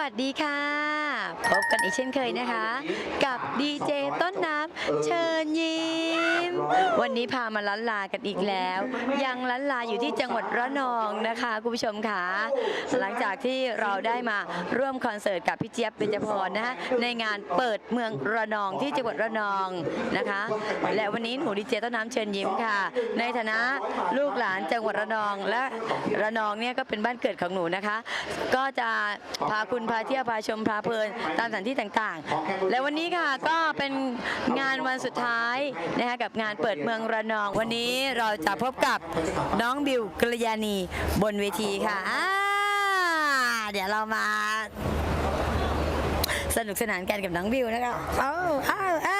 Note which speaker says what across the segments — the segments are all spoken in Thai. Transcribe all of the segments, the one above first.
Speaker 1: วัสดีค่ะ พบกันอีกเช่นเคยนะคะ กับดีเจต้นน้ำเชิญยิ้ม วันนี้พามาล้านลากันอีกแล้ว ยังล้านลาอยู่ที่จังหวัดระนองนะคะคุณผู้ชมค่ะหลังจากที่เราได้มาร่วมคอนเสิร์ตกับพี่เจี๊ยบเบญจพรนะคะในงานเปิดเมืองระนองที่จังหวัดระนองนะคะ และวันนี้หนูดีเจต้นน้ำเชิญยิ้มค่ะ ในฐานะลูกหลานจังหวัดระนองและระนองเนี่ยก็เป็นบ้านเกิดของหนูนะคะ ก็จะพาคุณพาเที่ยวพาชมพาเพลินตามสถานที่ต่างๆ และวันนี้ค่ะก็เป็นงานวันสุดท้ายนะคะกับงานเปิดเมืองระนอง วันนี้เราจะพบกับน้องบิวกัลยานีบนเวทีค่ะเดี๋ยวเรามาสนุกสนานกันกับน้องบิวนะคะเอ้าเอ้า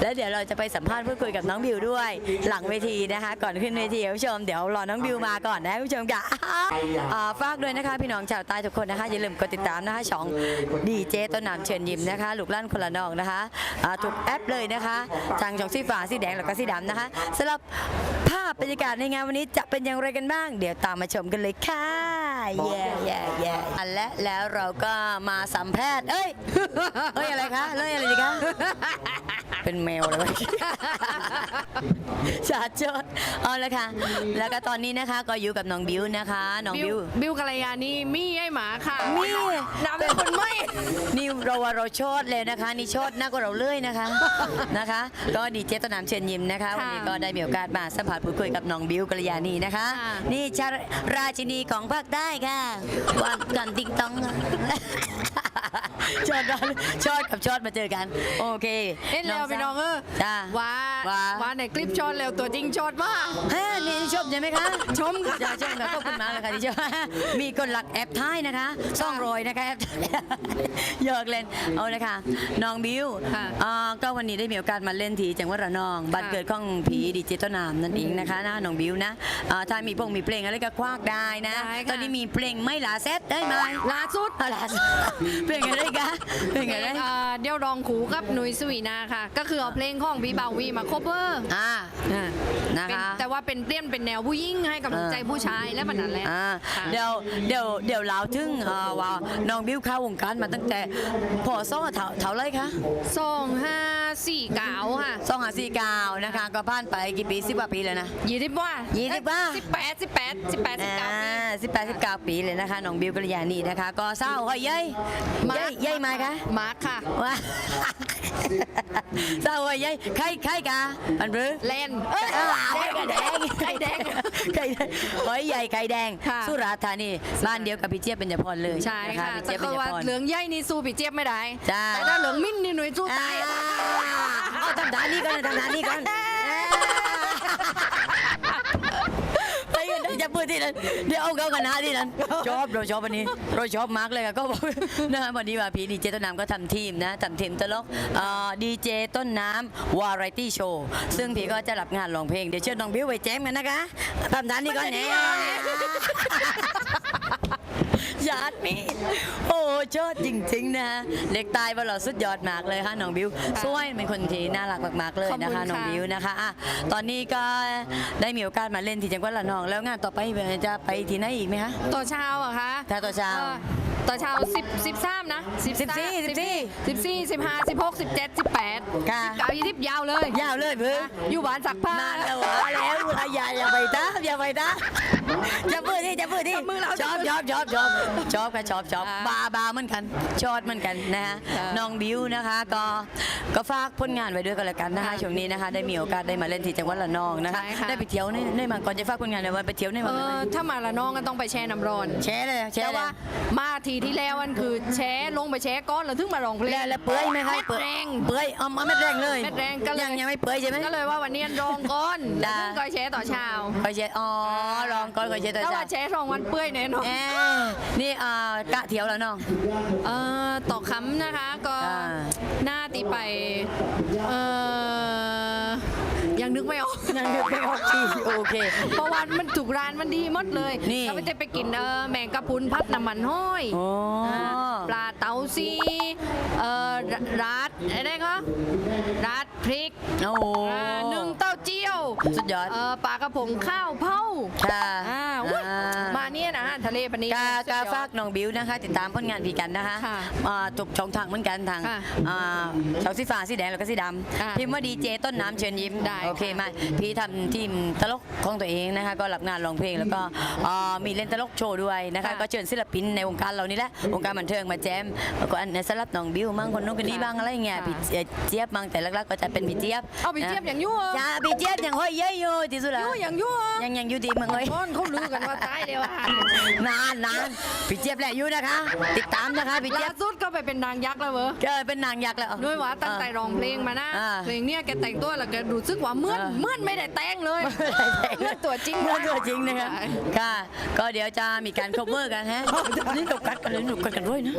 Speaker 1: แล้วเดี๋ยวเราจะไปสัมภาษณ์พูดคุยกับน้องบิวด้วย หลังเวทีนะคะ ก่อนขึ้นเวทีคุณผู้ชมเดี๋ยวรอน้องบิวมาก่อนนะคุณผู้ชมค่ะอ่าฝากด้วยนะคะ พี่น้องชาวใต้ทุกคนนะคะอย่าลืมกดติดตามนะคะช่องดีเจต้นน้ำเชิญยิ้มนะคะลูกลั่นคนละนองนะคะอ่าทุกแอปเลยนะคะทางช่องสีฟ้าสีแดงแล้วก็สีดำนะคะสำหรับภาพบรรยากาศในงานวันนี้จะเป็นอย่างไรกันบ้าง เดี๋ยวตามมาชมกันเลยค่ะแย่แย่แย่และแล้วเราก็มาสัมภาษณ์เอ้ยเฮ้ยอะไรคะเฮ้ยอะไรดีคะ เป็นแมวเลยชาจดเอาละค่ะ แล้วก็ตอนนี้นะคะก็อยู่กับน้องบิวนะคะ น้อง
Speaker 2: บิ
Speaker 1: บิ
Speaker 2: ว
Speaker 1: ว
Speaker 2: บิวกัลยานี่มีไอ้หมาค่ะ
Speaker 1: มี
Speaker 2: น้ำเป็นคนไม่
Speaker 1: นี่เราว่าเราโชดเลยนะคะ นี่โชดหน้ากว่าเราเลื่อยนะคะ นะคะ ก็ดีเจต้นน้ำเชิญยิ้มนะคะ
Speaker 2: ค่ะ
Speaker 1: วันนี้ก็ได้มีโอกาสมาสัมผัสพูดคุยกับน้องบิวกัลยาณีนะคะ
Speaker 2: ค่ะ
Speaker 1: นี่ชาราชินีของภาคใต้ค่ะวันกันติงตอง ชอดชอดกับชอดมาเจอกัน โอเค
Speaker 2: เอ็นแล้วพี่น้องเออ
Speaker 1: จ้า
Speaker 2: ว่า
Speaker 1: ว่า
Speaker 2: ว่าในคลิปช็อตแล้วตัวจริงช็อตว่า
Speaker 1: ฮะนี่ชมใช่ไหมคะ
Speaker 2: ชมค่ะ
Speaker 1: อย่าชมค่ะขอบคุณมากเลยค่ะที่ชมมีคนหลักแอปท้ายนะคะซ่องโรยนะคะแอปท้ายหยอกเล่นเอาเลยค่ะน้องบิว
Speaker 2: ค่ะ
Speaker 1: อ่าก็วันนี้ได้มีโอกาสมาเล่นที่จังหวัดระนองบ้าน
Speaker 2: ค่ะ
Speaker 1: เกิดของผีดิจิตอลนามนั่นเองนะคะนะน้องบิวนะอ่าถ้ามีพงมีเพลงอะไรก็ควักได้นะ
Speaker 2: ได้ค่ะ
Speaker 1: ตอนนี้มีเพลงไม่ลาเซตได้ไหม
Speaker 2: ล่าสุด
Speaker 1: อ่าลาเซตเพลงอะไรคะเพลงอะไร
Speaker 2: เอ่อเดี๋ยวรองขูกับหนุยสวีนาค่ะ ก็คือเอาเพลงของบีบาวีมาคบเวอร์
Speaker 1: อ่า นะ
Speaker 2: เป็น
Speaker 1: คะ
Speaker 2: แต่ว่าเป็นเปลี่ยนเป็นแนวผู้หญิงให้กำลังใจผู้ชายและมันนั่นแหละ
Speaker 1: อ่า
Speaker 2: ค่ะ
Speaker 1: เดี๋ยวเดี๋ยวเดี๋ยวเล่าถึงเอ่อว่าน้องบิวเข้าวงการมาตั้งแต่พอซ่อเท่าเท่าไรคะ
Speaker 2: สองห้า สี่เก้าค่ะ
Speaker 1: สองหาสี่เก้านะคะ ก็ผ่านไปกี่ปีสิบกว่าปีแล้วนะ
Speaker 2: ยี่สิบว่า
Speaker 1: ยี่สิบว่า
Speaker 2: สิบแปดสิบแปดสิบแปดสิบเก้าปี
Speaker 1: สิบแปดสิบเก้าปีเลยนะคะน้องบิวกัลยาณีนะคะ ก็เศร้าหอยเย้ยเย้ยเย้ยไหมคะ
Speaker 2: มาร์คค่ะ
Speaker 1: ว่าเศร้าหอยเย้ยใครใครกะอันหรือ
Speaker 2: แลนเอ้ย
Speaker 1: อ่าไข่แดง
Speaker 2: ไข่แดง
Speaker 1: ไข่แดงหอยใหญ่ไข่แดง
Speaker 2: ค่ะ
Speaker 1: สุราษฎร์ธานีบ้านเดียวกับพี่เจี๊ยบเบญจพรเลย
Speaker 2: ใช่
Speaker 1: น
Speaker 2: ค่ะ
Speaker 1: พี่
Speaker 2: แต่
Speaker 1: เจี๊ยบเบ
Speaker 2: ก็
Speaker 1: ญจ
Speaker 2: ว่า
Speaker 1: พร
Speaker 2: เหลืองใหญ่นี่สู้ปีเจี๊ยบไม่ได้
Speaker 1: จ้า
Speaker 2: แต่ถ้าเหลืองมิ้นนี่หนุ่ยสู้
Speaker 1: อ่า
Speaker 2: ตาย
Speaker 1: เอาทำด้านนี้ก่อนทำด้านนี้ก่อนไปกันเดี๋ยวจะ พูดที่นั้นเดี๋ยวเอาเข้ากันนะที่นั้นชอบเราชอบวันนี้เราชอบมากเลยค่ะก็บอกนะวันนี้ว่าพี่ดีเจต้นน้ำก็ทำทีมนะทำทีมตลกดีเจต้นน้ำวาไรตี้โชว์ซึ่งพี่ก็จะรับงานร้องเพลงเดี๋ยวเชิญน้องบิวไปแจมกันนะคะทำด้านนี้ก่อนเนี่ย ยอดมีโอ้เชิดจริงๆนะเล็กตายบอลสุดยอดมากเลยค่ะน้องบิวสวยเป็นคนที่น่ารักมากๆเลยนะคะ
Speaker 2: ขอบคุณค่ะ
Speaker 1: น้องบิวนะคะอะตอนนี้ก็ได้มีโอกาสมาเล่นที่จังหวัดระนอง แล้วงานต่อไปจะไปที่ไหนอีกไหมคะ
Speaker 2: ต่อเช้าอะคะ
Speaker 1: ถ้าต่อเช้า
Speaker 2: ต่อเช้า สิบสิบสามนะสิบ
Speaker 1: สิบสี่สิบสี่
Speaker 2: สิบสี่สิบห้าสิบหกสิบเจ็ดสิบแปด
Speaker 1: ค่ะ
Speaker 2: สิบเก้ายี่สิบยาวเลย
Speaker 1: ยาวเลยเพื่อ
Speaker 2: อยู่บ้านสักผ้านา
Speaker 1: นแล้วอะแล้วอย่าอย่าไปตาอย่าไปตาจะพูดที่จะพูดที่
Speaker 2: จับมือเรา
Speaker 1: ชอบชอบชอบชอบชอบกันชอบชอบ
Speaker 2: อ่า
Speaker 1: บาบาเหมือนกันชอบเหมือนกันนะฮะ
Speaker 2: ค่ะ
Speaker 1: น้องบิวนะคะ ก็ก็ฝากผลงานไว้ด้วยกันละกันนะคะ
Speaker 2: ค่ะ
Speaker 1: ช่วงนี้นะคะได้มีโอกาสได้มาเล่นที่จังหวัดระนองนะคะ
Speaker 2: ใช่ค่ะ
Speaker 1: ได้ไปเที่ยวในในมาก่อนจะฝากผลงานในวันไปเที่ยวใน
Speaker 2: เอ
Speaker 1: วัน
Speaker 2: อถ้ามาละน้องก็ต้องไปแช่น้ำร้อน
Speaker 1: แชร์เลยแช
Speaker 2: แต่
Speaker 1: ร์เลย
Speaker 2: ว่ามาทีที่แล้วมันคือแช่ลงไปแช่ก้อนแล้วถึงมาร้องเพลง
Speaker 1: แล้วแล้วเปื่อยไหมคะ
Speaker 2: เม็ด
Speaker 1: เปื่อย
Speaker 2: แรง
Speaker 1: เปื่อยเอามาเม็ดแรงเลย
Speaker 2: เม็ดแรงก็เลย
Speaker 1: ยังยังไม่เปื่อยใช่ไหม
Speaker 2: ก็เลยว่าวันนี้ร้องก้อน
Speaker 1: จ้ะ
Speaker 2: แล้วถึงก็แช่ต่อเช้า
Speaker 1: คอยแชร์อ๋อลองก่อนคอยแชร์ตัว
Speaker 2: ถ้า
Speaker 1: จ้า
Speaker 2: ว่าแช่สองวันเปื่อยแน่นอน
Speaker 1: แอะนี่อ่ากะเที่ยวแล้วน้อง
Speaker 2: เอ่อต่อคำนะคะก็
Speaker 1: อ่า
Speaker 2: หน้าตีไปเอ่อ ยังนึกไม่ออก
Speaker 1: ยังนึกไม่ออกทีโอเค
Speaker 2: เพราะว่ามันถูกร้านมันดีหมดเลย
Speaker 1: นี่
Speaker 2: เราไปจะไปกินเออแมงกะพรุนพัดน้ำมันห้อย
Speaker 1: โอ้า
Speaker 2: ปลาเตาซีเอ่อรร้านอะไรก็ร้านพพริก
Speaker 1: โอ้โห
Speaker 2: อ่าหนึ่งเต้าเจี้ยว
Speaker 1: สุดยอด
Speaker 2: เอ่อปลากระพงข้าวเผา
Speaker 1: ค่ะ
Speaker 2: อ่าอุ๊ย
Speaker 1: อ่า
Speaker 2: มาเนี่ยนะทะเลปานนี้
Speaker 1: กา
Speaker 2: สุด
Speaker 1: กาย
Speaker 2: อด
Speaker 1: ฝากน้องบิวนะคะ ติดตามผลงานพี่กันนะคะ
Speaker 2: ค่ะ
Speaker 1: อ่าทุกช่องทางเหมือนกันทาง
Speaker 2: ค่ะ
Speaker 1: อ่าเสาสีฟ้าสีแดงแล้วก็สีด
Speaker 2: ค่ะำ
Speaker 1: พิมพ์ว่าดีเจต้นน้ำเชิญยิ้ม
Speaker 2: ได้
Speaker 1: โอเค
Speaker 2: ค่ะ
Speaker 1: ไหมพี่ทำทีมตลกของตัวเองนะคะ ก็รับงานร้องเพลงแล้วก็อ่ามีเล่นตลกโชว์ด้วยนะคะ
Speaker 2: ค่ะ
Speaker 1: ก็เชิญศิลปินในวงการเรานี่แหละวงการบันเทิงมาแจมแล้วก็อันในสลับน้องบิวมั่งคนนู้นคนนี้
Speaker 2: ค่ะ
Speaker 1: บ้างอะไรอย่างเงี้ย
Speaker 2: ค่ะ
Speaker 1: พี่เจี๊ยบมั่งแต่หลักๆก็จะเป็นพี่เจี๊ยบ
Speaker 2: เอาพี่เจี๊ยบอย่างยั่ว
Speaker 1: จ้าพี่เจี๊ยบยังห้อยเยอะอยู่ที่สุดแล้ว
Speaker 2: ยั่วอย่างยั่ว
Speaker 1: ยังยังอยู่ดีเมืองเลย
Speaker 2: ก้อนเขาลือกันว่าตายแล้วอะ
Speaker 1: นานนานพี่เจี๊ยบแหละอยู่นะคะ ติดตามนะคะพี่เจี๊ย
Speaker 2: ล่า
Speaker 1: บ
Speaker 2: สุดก็ไปเป็นนางยักษ์แล้วเวอ
Speaker 1: เกิดเป็นนางยักษ์แล้ว
Speaker 2: ด้วยว่าตั้งใจ
Speaker 1: เออ
Speaker 2: ร้องเพลงมานะ
Speaker 1: อ่า
Speaker 2: เพลงเนี้ยแกแต่งตัวแล้วแกดูซึกว่าเหมื่อน
Speaker 1: เออ
Speaker 2: เหมื่อนไม่ได้แต่งเลยเหมื่อนตัวจริง
Speaker 1: เมื่อตัวจริงนะคะ
Speaker 2: ใช่
Speaker 1: ค่ะ ก็เดี๋ยวจะมีการ cover กันฮะนี่เรากัดกันเลยเรากัดกันร้อยนะ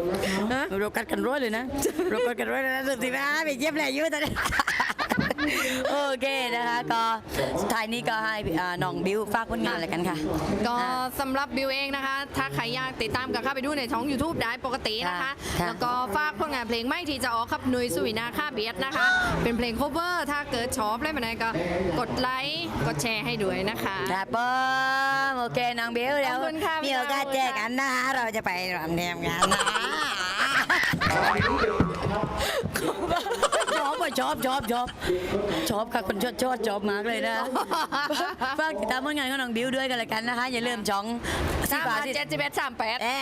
Speaker 2: ฮะ
Speaker 1: เรากัดกันร้อยเลยนะเรากัดกันร้อยเลยนะสุดที่แม่พี่เจี๊ยบแหละอยู่ตอนนี้ โอเคนะคะ ก็สุดท้ายนี้ก็ให้อ่าน้องบิวฝากผลงานอะไรกันค่ะ
Speaker 2: ก็สำหรับบิวเองนะคะ ถ้าใครอยากติดตามก็เข้าไปดูในช่อง YouTube ได้ปกตินะคะ
Speaker 1: ค่ะค่ะ
Speaker 2: แล้วก็ฝากผลงานเพลงไม่ที่จะออกครับหนุยสุวินาค่าเบียดนะคะ เป็นเพลง cover ถ้าเกิดชอบอะไรแบบไหนก็กดไลค์กดแชร์ให้ด้วยนะคะ
Speaker 1: ครับผมโอเค น้องบิวเดี๋ยว
Speaker 2: ขอบคุณค่ะ
Speaker 1: มีโอกาสเจอกันนะคะเราจะไปรำเนียมกันนะช อบอะชอบชอบชอบชอบค่ะคนชอบชอบชอบมากเลยนะฝากติดตามผลงานของน้องบิวด้วยกันละกันนะคะ อย่าลืมช่องสี
Speaker 2: สาม
Speaker 1: ฟ้า
Speaker 2: พัน
Speaker 1: สี
Speaker 2: เจ็ดสิบเอ็ดสามแปด
Speaker 1: เอ๊ะ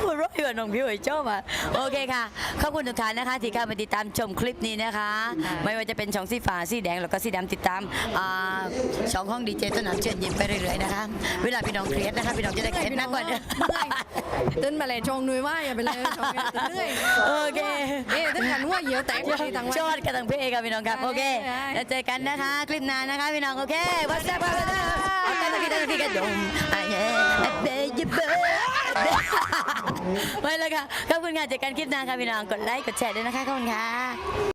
Speaker 1: พูดร้อยกว่าน้องบิวไอ้ชอบอะโอเคค่ะ ขอบคุณทุกท่านนะคะ ที่เข้ามาติดตามชมคลิปนี้นะคะ ไม่ว่าจะเป็นช่องสีฟ้าสีแดงแล้วก็สีดำติดตาม อ่าช่องของดีเจต้นน้ำเชิญยิ้มไปเรื่อยๆนะคะเวลาพี่น้องเครียดนะคะพี่น้องจะได้เครียดมากกว่าเดิม
Speaker 2: ตื่นมาเลยชงนุ้ยว่าอย่าไปเลยชงเเหนื่อย
Speaker 1: โอเค
Speaker 2: เอ๊ะถึงกันว่าเหยอะแตกไปทั้งวัน
Speaker 1: ชอดกันทั้งเพครับพี่น้องครับโอเค
Speaker 2: ได้
Speaker 1: แล้วเจอกันนะคะคลิปหน้านะคะพี่น้องโอเควัสดุวัสดุเอาไปตะกี้ตะกี้กระดมไอ้เอ๋เบย์เบย์ไปแล้วค่ะขอบคุณค่ะเจอกันคลิปหน้าค่ะพี่น้องกดไลค์กดแชร์ด้วยนะคะขอบคุณค่ะ